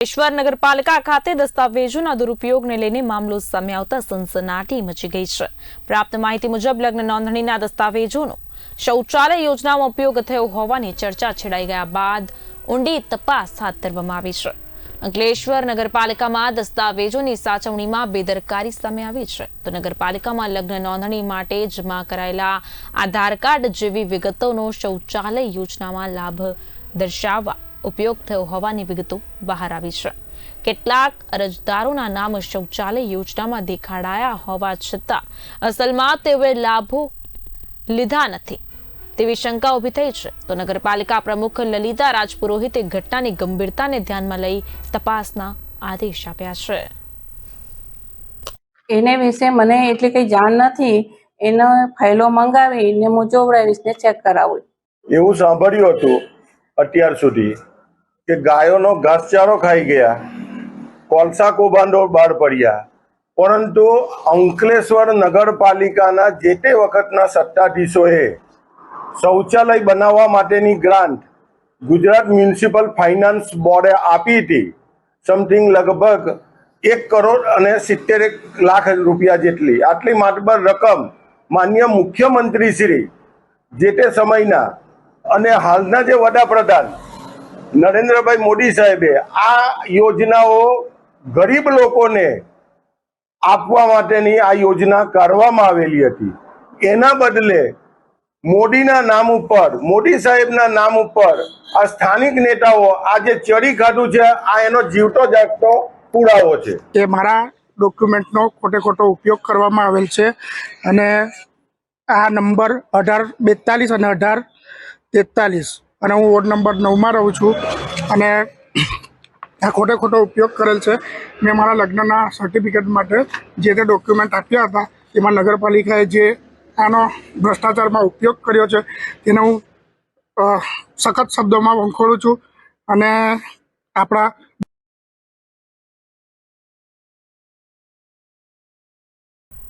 ઈશ્વર નગરપાલિકા ખાતે દસ્તાવેજોના દુરુપયોગને લઈને મામલો સામે આવતા સનસનાટી મચી ગઈ છે. પ્રાપ્ત માહિતી મુજબ લગ્ન નોંધણીના દસ્તાવેજોનો શૌચાલય યોજનામાં ઉપયોગ થયો હોવાની ચર્ચા છેડાઈ ગયા બાદ ઊંડી તપાસ હાથ ધરવામાં આવી છે. અંકલેશ્વર નગરપાલિકામાં દસ્તાવેજોની સાચવણીમાં બેદરકારી સામે આવી છે. તો નગરપાલિકામાં લગ્ન નોંધણી માટે જમા કરાયેલા આધાર કાર્ડ જેવી વિગતોનો શૌચાલય યોજનામાં લાભ દર્શાવવા ઉપયોગ થયો હોવાની વિગતો બહાર આવી છે. કેટલાક અરજદારોના નામ શૌચાલય યોજનામાં દેખાડાયા હોવા છતાં અસલમાં તેઓએ લાભો લીધા નથી. તેવી શંકા ઊભી થઈ છે. તો નગરપાલિકા પ્રમુખ લલિતા રાજપુરોહિતે ઘટનાની ગંભીરતાને ધ્યાનમાં લઈ તપાસના આદેશ આપ્યા છે. એને વિશે મને એટલી કઈ જાણ નથી. એનો ફાઇલો મંગાવીને હું જોવડાવીશ ને ચેક કરાવું. એવું સાંભળ્યું હતું અત્યાર સુધી. કે ગાયોનો ઘાસચારો ખાઈ ગયા, કોલસા કૌભાંડો બહાર પડ્યા. પરંતુ અંકલેશ્વર નગરપાલિકાના જે તે વખતના સત્તાધીશોએ શૌચાલય બનાવવા માટેની ગ્રાન્ટ ગુજરાત મ્યુનિસિપલ ફાઇનાન્સ બોર્ડે આપી હતી. સમથિંગ લગભગ એક કરોડ અને સિત્તેર લાખ રૂપિયા જેટલી. આટલી માતબર રકમ માન્ય મુખ્યમંત્રી શ્રી જે તે સમયના અને હાલના જે વડાપ્રધાન નરેન્દ્રભાઈ મોદી સાહેબે આ યોજનાઓ ગરીબ લોકોને આપવા માટેની આ યોજના કરવામાં આવેલી હતી. એના બદલે મોદીના નામ ઉપર, મોદી સાહેબના નામ ઉપર આ સ્થાનિક નેતાઓ આ જે ચડી ખાધું છે, આ એનો જીવતો જાગતો પુરાવો છે. એ મારા ડોક્યુમેન્ટનો ખોટે ખોટો ઉપયોગ કરવામાં આવેલ છે અને આ નંબર અઢાર બેતાલીસ અને અઢાર તેતાલીસ અને હું વોર્ડ નંબર નવમાં રહું છું અને આ ખોટે ખોટો ઉપયોગ કરેલ છે. મેં મારા લગ્નના સર્ટિફિકેટ માટે જે તે ડોક્યુમેન્ટ આપ્યા હતા, એમાં નગરપાલિકાએ જે આનો ભ્રષ્ટાચારમાં ઉપયોગ કર્યો છે, તેને હું સખત શબ્દોમાં વંખોળું છું અને આપણા